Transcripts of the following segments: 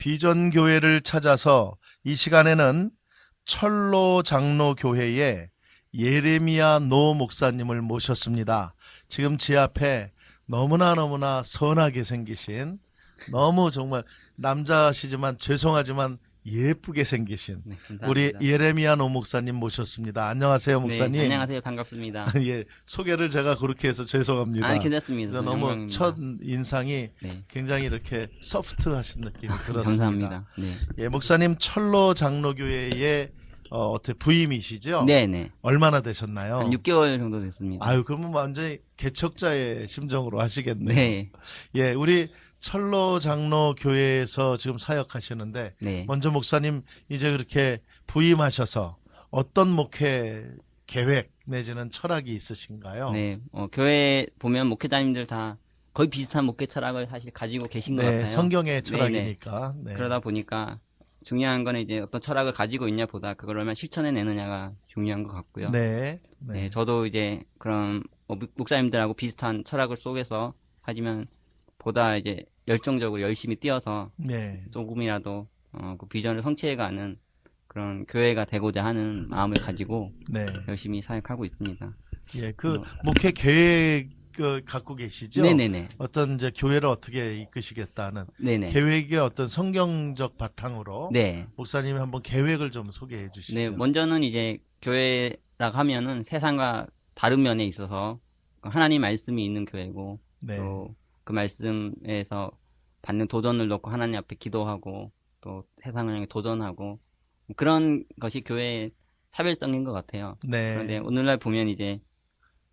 비전 교회를 찾아서 이 시간에는 철로 장로 교회의 예레미야 노 목사님을 모셨습니다. 지금 제 앞에 너무나 너무나 선하게 생기신 너무 정말 남자시지만 죄송하지만 예쁘게 생기신 네, 우리. 예레미야 노 목사님 모셨습니다. 안녕하세요, 목사님. 네, 안녕하세요. 반갑습니다. 예, 소개를 제가 그렇게 해서 죄송합니다. 아니, 괜찮습니다. 너무 영광입니다. 첫 인상이 네, 굉장히 이렇게 소프트하신 느낌이 들었습니다. 감사합니다. 네. 예, 목사님 철로 장로교회의 어, 어떻게 부임이시죠? 네, 네. 얼마나 되셨나요? 한 6개월 정도 됐습니다. 아유, 그러면 완전히 개척자의 심정으로 하시겠네요. 네. 예, 우리 철로 장로 교회에서 지금 사역하시는데 네. 먼저 목사님 이제 그렇게 부임하셔서 어떤 목회 계획 내지는 철학이 있으신가요? 네. 어, 교회 보면 목회자님들 다 거의 비슷한 목회 철학을 사실 가지고 계신 것 네, 같아요. 성경의 철학이니까. 네. 그러다 보니까 중요한 거는 이제 어떤 철학을 가지고 있냐 보다 그걸 얼마나 실천해 내느냐가 중요한 것 같고요. 네. 네, 네. 저도 이제 그런 목사님들하고 비슷한 철학을 속에서 하지만 보다 이제 열정적으로 열심히 뛰어서 네. 조금이라도 어, 그 비전을 성취해가는 그런 교회가 되고자 하는 마음을 가지고 네. 열심히 사역하고 있습니다. 예, 그 뭐- 목회 계획을 갖고 계시죠? 네네네. 어떤 이제 교회를 어떻게 이끄시겠다는 네네. 계획의 어떤 성경적 바탕으로 네. 목사님이 한번 계획을 좀 소개해 주시죠. 네. 먼저는 이제 교회라고 하면은 세상과 다른 면에 있어서 그 하나님 말씀이 있는 교회고 네. 또 그 말씀에서 받는 도전을 놓고 하나님 앞에 기도하고 또 세상을 향해 도전하고 그런 것이 교회의 차별성인 것 같아요. 네. 그런데 오늘날 보면 이제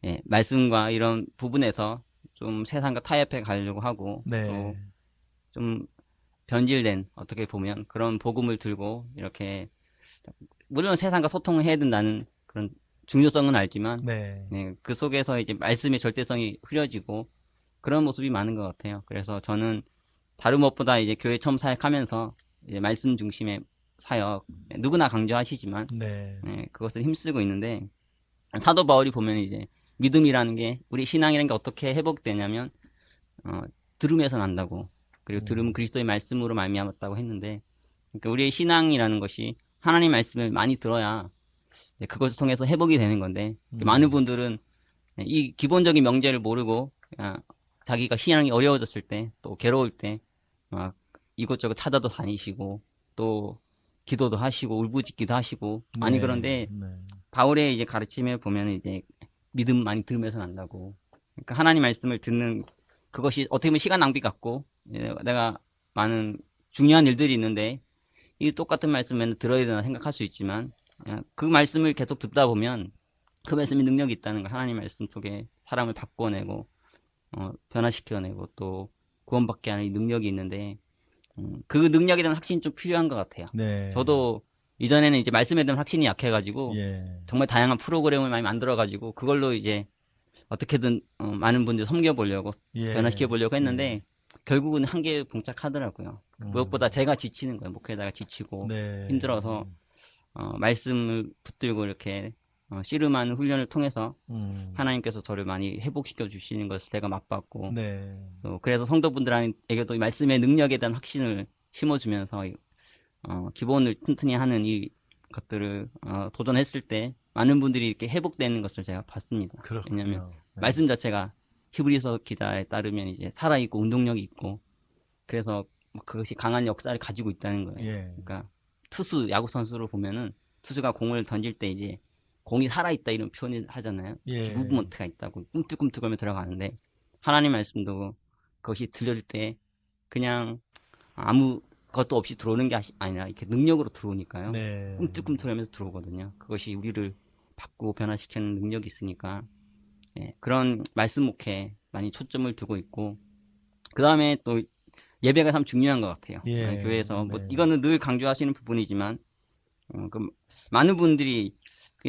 예, 말씀과 이런 부분에서 좀 세상과 타협해 가려고 하고 네. 또좀 변질된 어떻게 보면 그런 복음을 들고 이렇게 물론 세상과 소통을 해야 된다는 그런 중요성은 알지만 네. 네, 그 속에서 이제 말씀의 절대성이 흐려지고 그런 모습이 많은 것 같아요. 그래서 저는 다른 무엇보다 이제 교회 처음 사역하면서 이제 말씀 중심의 사역 누구나 강조하시지만 네. 네, 그것을 힘쓰고 있는데 사도 바울이 보면 이제 믿음이라는 게 우리 신앙이라는 게 어떻게 회복되냐면 어, 들음에서 난다고 그리고 음. 들음은 그리스도의 말씀으로 말미암았다고 했는데 그러니까 우리의 신앙이라는 것이 하나님 말씀을 많이 들어야 그것을 통해서 회복이 되는 건데 음. 많은 분들은 이 기본적인 명제를 모르고 그냥 자기가 신앙이 어려워졌을 때 또 괴로울 때 막 이곳저곳 찾아도 다니시고 또 기도도 하시고 울부짖기도 하시고 아니 네. 그런데 네. 바울의 이제 가르침에 보면 이제 믿음 많이 들으면서 난다고. 그러니까 하나님 말씀을 듣는 그것이 어떻게 보면 시간 낭비 같고 예, 내가 많은 중요한 일들이 있는데 이 똑같은 말씀을 들어야 되나 생각할 수 있지만 예, 그 말씀을 계속 듣다 보면 그 말씀이 능력이 있다는 걸 하나님 말씀 속에 사람을 바꿔내고 어, 변화시켜내고 또 구원받게 하는 이 능력이 있는데 음, 그 능력에 대한 확신이 좀 필요한 것 같아요. 네. 저도 이전에는 이제 말씀에 대한 확신이 약해가지고 예. 정말 다양한 프로그램을 많이 만들어가지고 그걸로 이제 어떻게든 어, 많은 분들 섬겨보려고 예. 변화시켜보려고 했는데 결국은 한계에 봉착하더라고요. 음. 무엇보다 제가 지치는 거예요. 목회자가 지치고 네. 힘들어서 어, 말씀을 붙들고 이렇게 어, 씨름하는 훈련을 통해서 음. 하나님께서 저를 많이 회복시켜 주시는 것을 제가 맛봤고 네. 그래서, 성도분들에게도 이 말씀의 능력에 대한 확신을 심어주면서 어, 기본을 튼튼히 하는 이 것들을 어, 도전했을 때 많은 분들이 이렇게 회복되는 것을 제가 봤습니다. 그렇군요. 왜냐하면 네. 말씀 자체가 히브리서 기자에 따르면 이제 살아 있고 운동력이 있고 그래서 뭐 그것이 강한 역사를 가지고 있다는 거예요. 예. 그러니까 투수 야구 선수로 보면은 투수가 공을 던질 때 이제 공이 살아 있다 이런 표현을 하잖아요. 예. 무브먼트가 있다고 꿈틀꿈틀거리며 들어가는데 하나님 말씀도 그것이 들릴 때 그냥 아무 것도 없이 들어오는 게 아니라 이렇게 능력으로 들어오니까요. 네. 꿈틀꿈틀하면서 들어오거든요. 그것이 우리를 바꾸고 변화시키는 능력이 있으니까 예, 그런 말씀 목회에 많이 초점을 두고 있고 그 다음에 또 예배가 참 중요한 것 같아요. 예, 예, 교회에서 뭐 네. 이거는 늘 강조하시는 부분이지만 어, 그 많은 분들이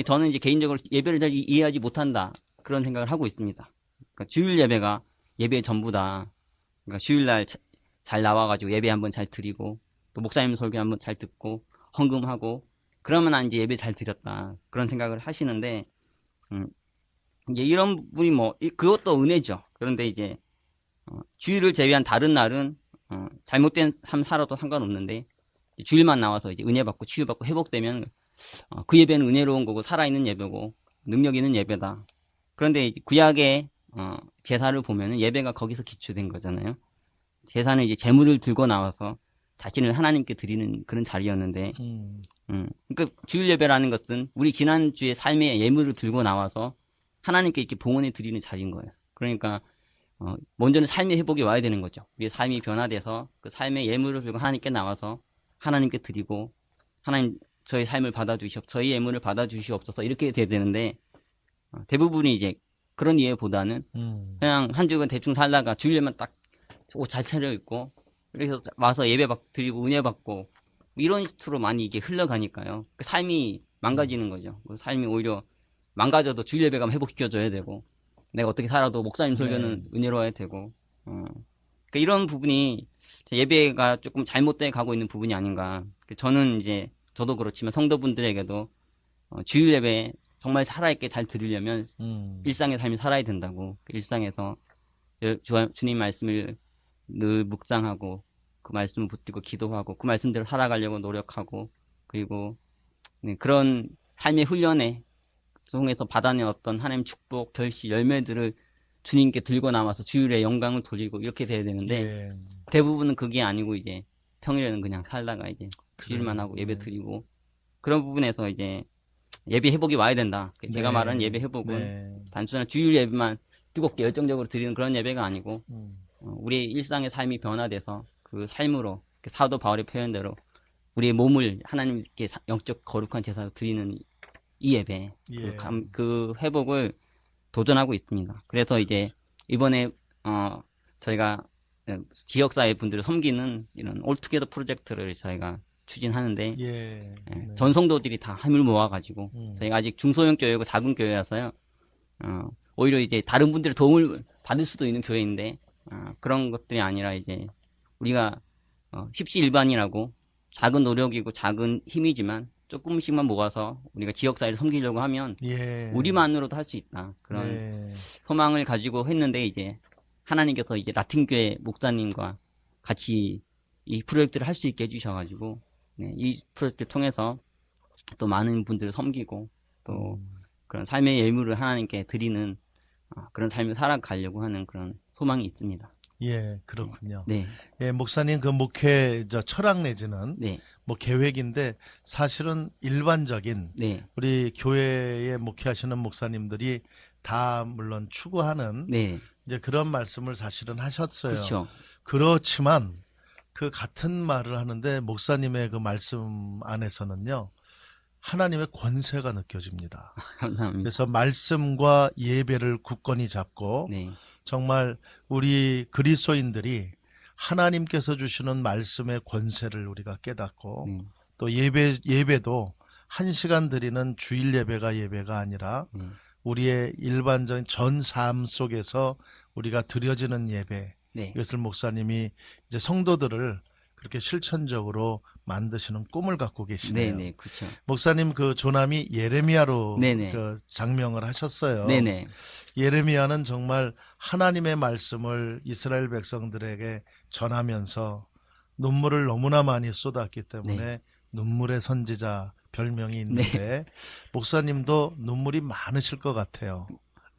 저는 이제 개인적으로 예배를 잘 이- 이해하지 못한다 그런 생각을 하고 있습니다. 그러니까 주일 예배가 예배의 전부다. 그러니까 주일날 자- 잘 나와가지고 예배 한번 잘 드리고 또 목사님 설교 한번 잘 듣고 헌금하고 그러면 난 이제 예배 잘 드렸다 그런 생각을 하시는데 음, 이제 이런 분이 뭐 이- 그것도 은혜죠. 그런데 이제 어, 주일을 제외한 다른 날은 어, 잘못된 삶 살아도 상관없는데 주일만 나와서 이제 은혜 받고 치유 받고 회복되면 어, 그 예배는 은혜로운 거고 살아있는 예배고 능력 있는 예배다. 그런데 구약의 어, 제사를 보면은 예배가 거기서 기초된 거잖아요. 제사는 이제 재물을 들고 나와서 자신을 하나님께 드리는 그런 자리였는데 음. 음. 그러니까 주일 예배라는 것은 우리 지난주에 삶의 예물을 들고 나와서 하나님께 이렇게 봉헌해 드리는 자리인 거예요. 그러니까 어, 먼저는 삶의 회복이 와야 되는 거죠. 우리의 삶이 변화돼서 그 삶의 예물을 들고 하나님께 나와서 하나님께 드리고 하나님 저희 삶을 받아주시옵, 저희 예물을 받아주시옵소서 이렇게 돼야 되는데 어, 대부분이 이제 그런 이해보다는 음. 그냥 한 주간 대충 살다가 주일에만 딱 옷 잘 차려 입고 그래서 와서 예배 받 드리고 은혜 받고 이런 식으로 많이 이게 흘러가니까요. 그 삶이 망가지는 거죠. 그 삶이 오히려 망가져도 주일 예배 가면 회복시켜줘야 되고 내가 어떻게 살아도 목사님 설교는 은혜로워야 되고 어. 그러니까 이런 부분이 예배가 조금 잘못돼 가고 있는 부분이 아닌가. 저는 이제 저도 그렇지만 성도분들에게도 어, 주일 예배 정말 살아있게 잘 드리려면 음. 일상의 삶이 살아야 된다고. 그 일상에서 여- 주, 주님 말씀을 늘 묵상하고 그 말씀을 붙들고 기도하고 그 말씀대로 살아가려고 노력하고 그리고 네, 그런 삶의 훈련에 통해서 받아낸 어떤 하나님 축복, 결시, 열매들을 주님께 들고 나와서 주일에 영광을 돌리고 이렇게 돼야 되는데 예. 대부분은 그게 아니고 이제 평일에는 그냥 살다가 이제 주일만 그래요. 하고 예배 네. 드리고 그런 부분에서 이제 예배 회복이 와야 된다. 제가 네. 말하는 예배 회복은 네. 단순한 주일 예배만 뜨겁게 열정적으로 드리는 그런 예배가 아니고 음. 어, 우리의 일상의 삶이 변화돼서 그 삶으로 그 사도 바울의 표현대로 우리의 몸을 하나님께 사- 영적 거룩한 제사로 드리는 이 예배 예. 그, 감- 그 회복을 도전하고 있습니다. 그래서 이제 이번에 어, 저희가 어, 지역사회 분들을 섬기는 이런 올투게더 프로젝트를 저희가 추진하는데 예. 예, 네. 전 성도들이 다 힘을 모아가지고 음. 저희가 아직 중소형 교회고 작은 교회라서요. 어, 오히려 이제 다른 분들의 도움을 받을 수도 있는 교회인데 어, 그런 것들이 아니라 이제 우리가 어, 십시 일반이라고 작은 노력이고 작은 힘이지만 조금씩만 모아서 우리가 지역사회를 섬기려고 하면 예. 우리만으로도 할 수 있다 그런 네. 소망을 가지고 했는데 이제 하나님께서 이제 라틴 교회 목사님과 같이 이 프로젝트를 할 수 있게 해주셔가지고 네, 이 프로젝트를 통해서 또 많은 분들을 섬기고 또 음. 그런 삶의 예물을 하나님께 드리는 어, 그런 삶을 살아가려고 하는 그런 소망이 있습니다. 예, 그렇군요. 네, 예, 목사님 그 목회 저 철학 내지는 네, 뭐 계획인데 사실은 일반적인 네, 우리 교회에 목회하시는 목사님들이 다 물론 추구하는 네, 이제 그런 말씀을 사실은 하셨어요. 그렇죠. 그렇지만 그 같은 말을 하는데 목사님의 그 말씀 안에서는요. 하나님의 권세가 느껴집니다. 감사합니다. 그래서 말씀과 예배를 굳건히 잡고 네, 정말 우리 그리스도인들이 하나님께서 주시는 말씀의 권세를 우리가 깨닫고 네, 또 예배 예배도 한 시간 드리는 주일 예배가 예배가 아니라 네, 우리의 일반적인 전 삶 속에서 우리가 드려지는 예배 네, 이것을 목사님이 이제 성도들을 그렇게 실천적으로 만드시는 꿈을 갖고 네, 계시네요. 네, 그렇죠. 목사님 그 조남이 예레미야로 네네. 그 장명을 하셨어요. 네, 네, 예레미야는 정말 하나님의 말씀을 이스라엘 백성들에게 전하면서 눈물을 너무나 많이 쏟았기 때문에 네. 눈물의 선지자 별명이 있는데 목사님도 눈물이 많으실 것 같아요.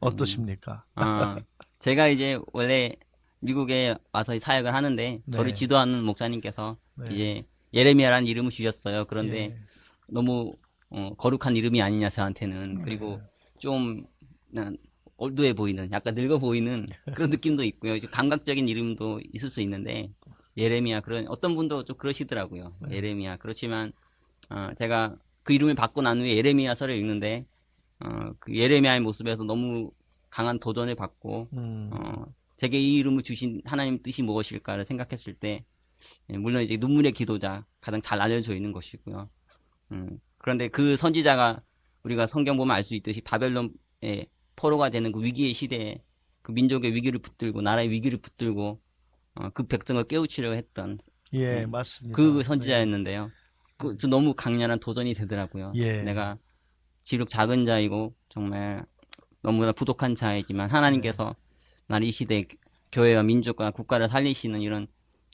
어떠십니까? 아, 제가 이제 원래 미국에 와서 사역을 하는데 네. 저를 지도하는 목사님께서 네. 이제 예레미야라는 이름을 주셨어요. 그런데 예. 너무 어, 거룩한 이름이 아니냐 저한테는 네. 그리고 좀 난, 올드해 보이는 약간 늙어 보이는 그런 느낌도 있고요. 감각적인 이름도 있을 수 있는데 예레미야 그런 어떤 분도 좀 그러시더라고요. 네. 예레미야 그렇지만 어, 제가 그 이름을 받고 난 후에 예레미야서를 읽는데 어, 그 예레미야의 모습에서 너무 강한 도전을 받고 음, 어, 제게 이 이름을 주신 하나님 뜻이 무엇일까를 생각했을 때, 예, 물론 이제 눈물의 기도자 가장 잘 알려져 있는 것이고요. 음, 그런데 그 선지자가 우리가 성경 보면 알 수 있듯이 바벨론의 포로가 되는 그 위기의 시대에 그 민족의 위기를 붙들고 나라의 위기를 붙들고 어, 그 백성을 깨우치려고 했던 예, 네. 맞습니다. 그 선지자였는데요. 그, 저 너무 강렬한 도전이 되더라고요. 예. 내가 지극 작은 자이고 정말 너무나 부족한 자이지만 하나님께서 나를 이 시대 교회와 민족과 국가를 살리시는 이런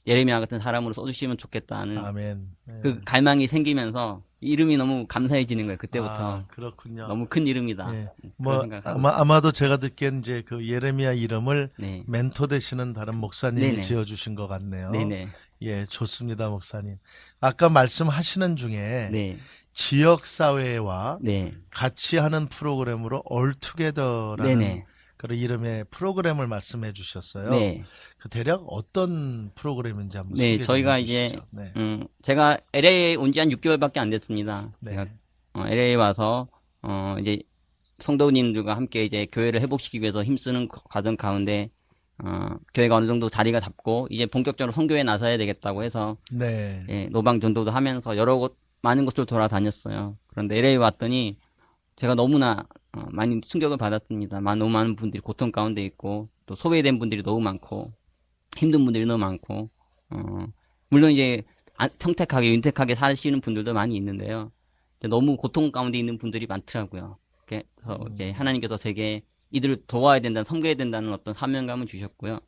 예레미야 같은 사람으로 써주시면 좋겠다는 아멘. 네. 그 갈망이 생기면서 이름이 너무 감사해지는 거예요. 그때부터 아, 그렇군요. 너무 큰 이름이다. 예. 그런 뭐 아마 아마도 제가 듣기엔 이제 그 예레미야 이름을 네, 멘토 되시는 다른 목사님이 네네. 지어주신 것 같네요. 네네, 예, 좋습니다, 목사님. 아까 말씀하시는 중에 네, 지역 사회와 네, 같이 하는 프로그램으로 올투게더라는 네네, 그런 이름의 프로그램을 말씀해 주셨어요. 네. 그 대략 어떤 프로그램인지 한번 네, 저희가. 이제 네. 음, 제가 LA에 온 지 한 6개월밖에 안 됐습니다. 네. 제가 어, LA에 와서 어, 이제 성도님들과 함께 이제 교회를 회복시키기 위해서 힘쓰는 과정 가운데 어, 교회가 어느 정도 자리가 잡고 이제 본격적으로 선교에 나서야 되겠다고 해서 네. 예, 노방 전도도 하면서 여러 곳 많은 곳을 돌아다녔어요. 그런데 LA 왔더니 제가 너무나 어, 많이 충격을 받았습니다. 너무 많은 분들이 고통 가운데 있고 또 소외된 분들이 너무 많고 힘든 분들이 너무 많고 어, 물론 이제 안- 평택하게 윤택하게 사시는 분들도 많이 있는데요. 너무 고통 가운데 있는 분들이 많더라고요. 그래서 음. 이제 하나님께서 제게 이들을 도와야 된다, 섬겨야 된다는 어떤 사명감을 주셨고요.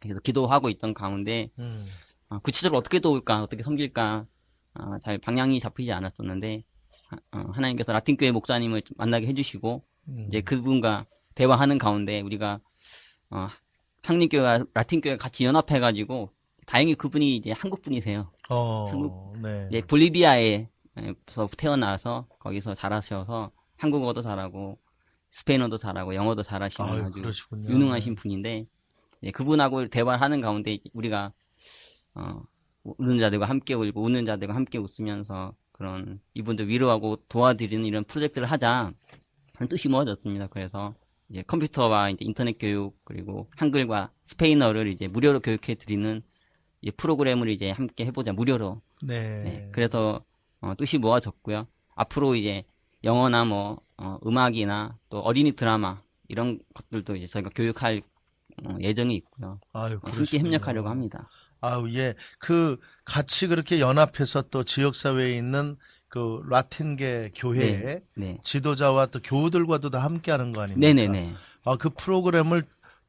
그래서 기도하고 있던 가운데 음. 아, 구체적으로 어떻게 도울까, 어떻게 섬길까, 아, 잘 방향이 잡히지 않았었는데, 하, 어, 하나님께서 라틴 교회 목사님을 좀 만나게 해주시고, 음. 이제 그분과 대화하는 가운데 우리가, 어, 한림교회와 라틴 교회가 같이 연합해 가지고, 다행히 그분이 이제 한국 분이세요. 어, 한국- 네. 이제 볼리비아에서 태어나서 거기서 자라셔서 한국어도 잘하고, 스페인어도 잘하고, 영어도 잘하시는 아유, 아주 그러시군요. 유능하신 분인데 예, 그분하고 대화하는 가운데 우리가 어, 웃는 자들과 함께 울고 웃는 자들과 함께 웃으면서 그런 이분들 위로하고 도와드리는 이런 프로젝트를 하자 그런 뜻이 모아졌습니다. 그래서 이제 컴퓨터와 이제 인터넷 교육 그리고 한글과 스페인어를 이제 무료로 교육해 드리는 프로그램을 이제 함께 해보자 무료로 네. 네, 그래서 어, 뜻이 모아졌고요. 앞으로 이제 영어나 뭐 어, 음악이나 또 어린이 드라마 이런 것들도 이제 저희가 교육할 어, 예정이 있고요. 아유, 함께. 협력하려고 합니다. 아우, 예. 그, 같이 그렇게 연합해서 또 지역 사회에 있는 그 라틴계 교회의 네, 지도자와 또 교우들과도 다 함께 하는 거 아닙니까? 네, 네, 네, 아, 그 프로그램을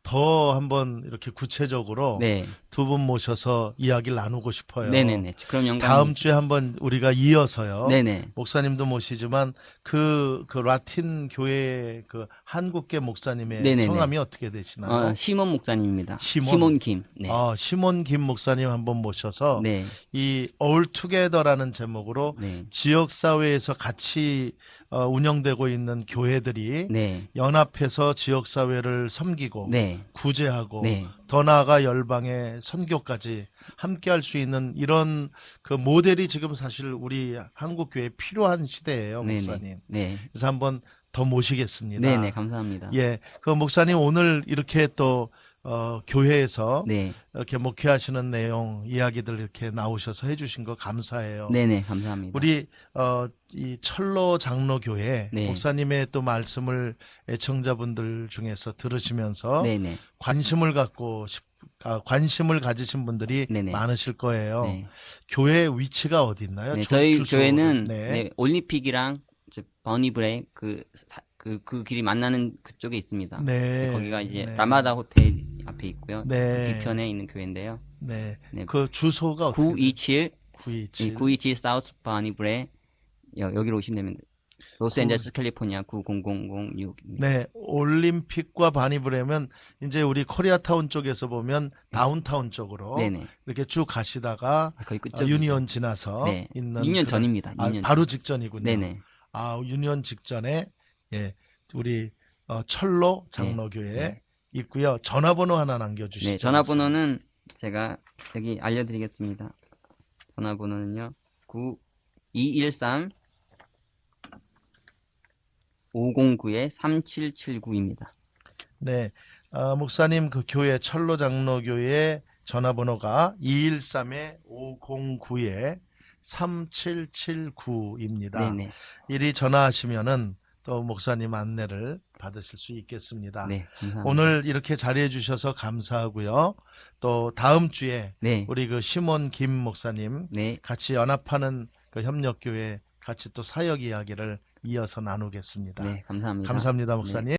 더 한번 이렇게 구체적으로 네, 두 분 모셔서 이야기를 나누고 싶어요. 네, 네, 네. 그럼 영광. 다음 주에 한번 우리가 이어서요. 네, 네, 목사님도 모시지만 그, 그 라틴 교회 그 한국계 목사님의 네네네. 성함이 어떻게 되시나요? 어, 시몬 목사님입니다. 시몬. 김. 네, 아, 시몬 김 목사님 한번 모셔서 네, 이 All Together라는 제목으로 네, 지역 사회에서 같이 어, 운영되고 있는 교회들이 네, 연합해서 지역 사회를 섬기고 네, 구제하고 네, 더 나아가 열방의 선교까지 함께 할 수 있는 이런 그 모델이 지금 사실 우리 한국 교회에 필요한 시대예요, 네, 목사님. 네, 그래서 한번 더 모시겠습니다. 네, 네, 감사합니다. 예. 그 목사님 오늘 이렇게 또 어, 교회에서 네, 이렇게 목회하시는 내용 이야기들 이렇게 나오셔서 해주신 거 감사해요. 네, 네, 감사합니다. 우리 어, 이 철로 장로교회 네. 목사님의 또 말씀을 애청자분들 중에서 들으시면서 네, 네, 관심을 갖고 싶, 아, 관심을 가지신 분들이 네네. 많으실 거예요. 네. 교회 위치가 어디 있나요? 네, 주- 저희 주소. 교회는 네. 네, 올림픽이랑 즉 버니브레 그, 사- 그, 그 길이 만나는 그쪽에 있습니다. 네. 거기가 이제 네. 라마다 호텔 앞에 있고요. 네. 뒤편에 있는 교회인데요. 네. 네. 그 주소가 어떻게 927 927 927 사우스 버니브레 여, 여기로 오시면 됩니다. 로스앤젤레스 캘리포니아 90006. 네, 올림픽과 바니브레면 이제 우리 코리아타운 쪽에서 보면 다운타운 쪽으로 네네. 이렇게 쭉 가시다가 아, 끝쪽. 유니온 지나서 네. 있는 6년 그런- 전입니다. 아, 6년 바로 전. 직전이군요. 네네. 아, 유니온 직전에 예, 우리 어, 철로 장로교회 네. 있고요. 전화번호 하나 남겨주시죠. 네, 전화번호는 제가 여기 알려드리겠습니다. 전화번호는요, 9, 213 509에 3779입니다. 네, 어, 목사님 그 교회 철로 장로교회 전화번호가 213에 509에 3779입니다. 네네. 이리 전화하시면은 또 목사님 안내를 받으실 수 있겠습니다. 네. 오늘 이렇게 자리해 주셔서 감사하고요. 또 다음 주에 네, 우리 그 시몬 김 목사님 네, 같이 연합하는 그 협력교회 같이 또 사역 이야기를 이어서 나누겠습니다. 네, 감사합니다. 감사합니다, 목사님.